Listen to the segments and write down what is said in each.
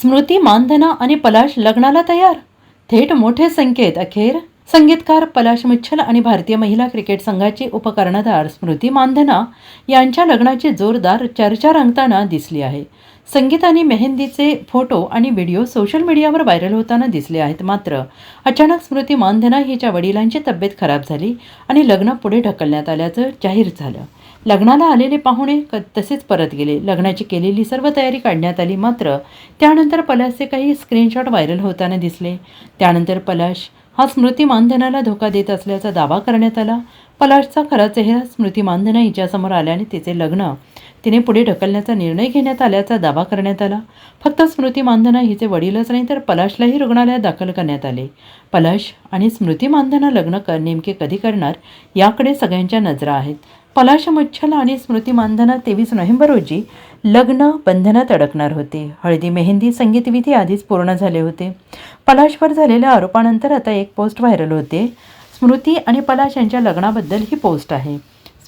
स्मृती मानधना आणि पलाश लग्नाला तयार. थेट मोठे संकेत अखेर संगीतकार पलाश मिच्छल आणि भारतीय महिला क्रिकेट संघाची उपकर्णधार स्मृती मानधना यांच्या लग्नाची जोरदार चर्चा रंगताना दिसली आहे. संगीत आणि मेहंदीचे फोटो आणि व्हिडिओ सोशल मीडियावर व्हायरल होताना दिसले आहेत. मात्र अचानक स्मृती मानधना हिच्या वडिलांची तब्येत खराब झाली आणि लग्न पुढे ढकलण्यात आल्याचं जाहीर झालं. लग्नाला आलेले पाहुणे क तसेच परत गेले. लग्नाची केलेली सर्व तयारी काढण्यात आली. मात्र त्यानंतर पलाशचे काही स्क्रीनशॉट व्हायरल होताना दिसले. त्यानंतर पलाश हा स्मृती मानधनाला धोका देत असल्याचा दावा करण्यात आला. पलाशचा खरा चेहरा स्मृती मानधना हिच्यासमोर आल्याने तिचे लग्न. तिने पुढे ढकलण्याचा निर्णय घेण्यात आल्याचा दावा करण्यात आला. फक्त स्मृती मानधना हिचे वडीलच नाही तर पलाशलाही रुग्णालयात दाखल करण्यात आले. पलाश आणि स्मृती मानधना लग्न कर नेमके कधी करणार याकडे सगळ्यांच्या नजरा आहेत. पलाश मच्छल आणि स्मृती मानधना तेवीस नोव्हेंबर रोजी लग्न बंधनात अडकणार होते. हळदी मेहंदी संगीतविधी आधीच पूर्ण झाले होते. पलाशवर झालेल्या आरोपानंतर आता एक पोस्ट व्हायरल होते. स्मृती आणि पलाश यांच्या लग्नाबद्दल ही पोस्ट आहे.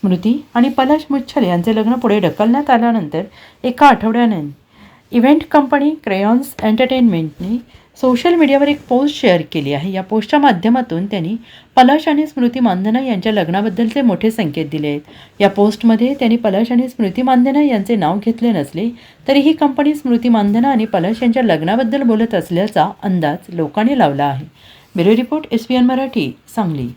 स्मृती आणि पलाश मुच्छल यांचे लग्न पुढे ढकलण्यात आल्यानंतर एका आठवड्याने इव्हेंट कंपनी क्रेयॉन्स एंटरटेनमेंटने सोशल मीडियावर एक पोस्ट शेअर केली आहे. या पोस्टच्या माध्यमातून त्यांनी पलाश आणि स्मृती मानधना यांच्या लग्नाबद्दलचे मोठे संकेत दिले आहेत. या पोस्टमध्ये त्यांनी पलाश आणि स्मृती मानधना यांचे नाव घेतले नसले तरी ही कंपनी स्मृती मानधना आणि पलाश यांच्या लग्नाबद्दल बोलत असल्याचा अंदाज लोकांनी लावला आहे. Bureau report S P N Marathi Sangli.